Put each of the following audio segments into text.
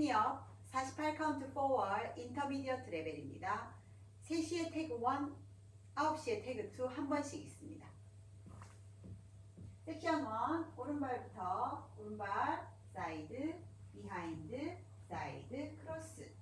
픽미업 48 카운트 포월 인터미디어트 레벨입니다. 3시에 태그 1, 9시에 태그 2 한 번씩 있습니다. 섹션 1 오른발부터 오른발 사이드 비하인드 사이드 크로스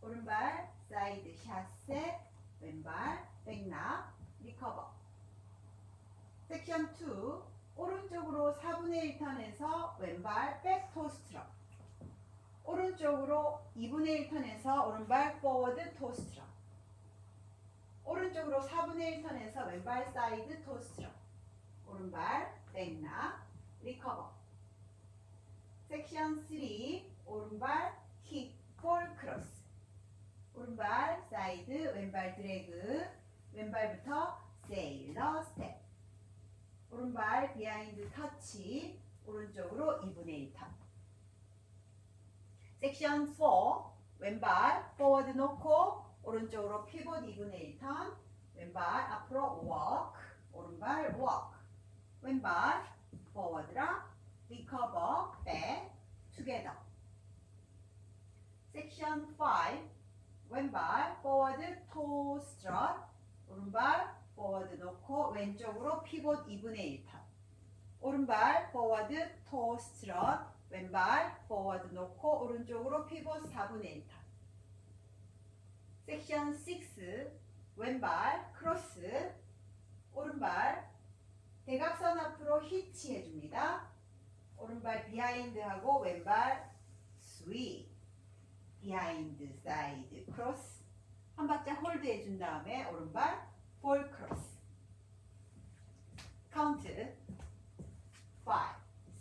오른발 사이드 샷셋 왼발 백락 리커버 섹션 2 오른쪽으로 4분의 1턴에서 왼발 백 토스트럭 오른쪽으로 2분의 1턴에서 오른발 포워드 토스트럭 오른쪽으로 4분의 1턴에서 왼발 사이드 토스트럭 오른발 백락 리커버 섹션 3 오른발 킥볼 크로스 오른발 사이드 왼발 드래그 왼발부터 세일러 스텝 오른발 비하인드 터치 오른쪽으로 2분의 1턴 섹션 4 왼발 포워드 놓고 오른쪽으로 피봇 2분의 1턴 왼발 앞으로 워크 오른발 워크 왼발 포워드랑 리커버 백 투게더 섹션 5 왼발 포워드 토 스트럿 오른발 포워드 놓고 왼쪽으로 피봇 2분의 1턴. 오른발 포워드 토 스트럿 왼발 포워드 놓고 오른쪽으로 피봇 4분의 1턴 섹션 6 왼발 크로스 오른발 대각선 앞으로 히치 해줍니다. 오른발 비하인드하고 왼발 스윗 비하인드 사이드 크로스 한 박자 홀드 해준 다음에 오른발 볼 크로스 카운트 5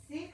6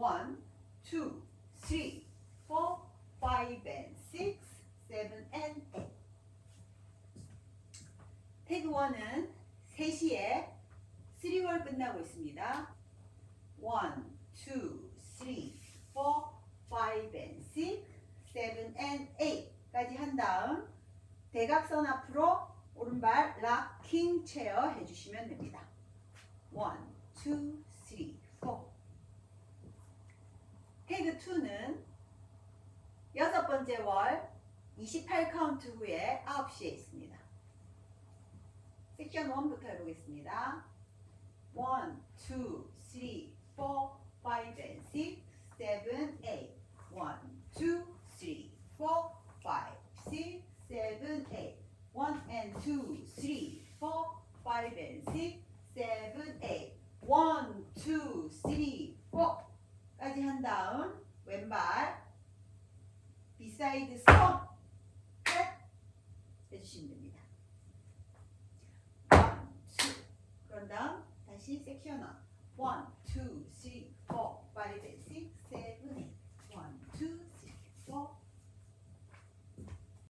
8 1 2 3 4 5 and 6 7 and 8 태그 1은 3시에 3월 끝나고 있습니다. 1, 2, 3, 4, 5 and 6, 7 and 8까지 한 다음 대각선 앞으로 오른발 락킹 체어 해주시면 됩니다. 1, 2, 3, 4 태그 2는 여섯 번째 월 28 카운트 후에 9시에 있습니다. 섹션 1부터 해보겠습니다. 1, 2, 3, 4, 5 and 6, 7, 8. 1, 2, 3, 4, 5, 6, 7, 8. 1 and 2, 3, 4, 5 and 6, 7, 8. 1, 2, 3, 4까지 한 다음 왼발 비사이드 스톱 끝 해 주시면 됩니다. 1, 2 그런 다음 다시 섹션 1 1, 2, 3,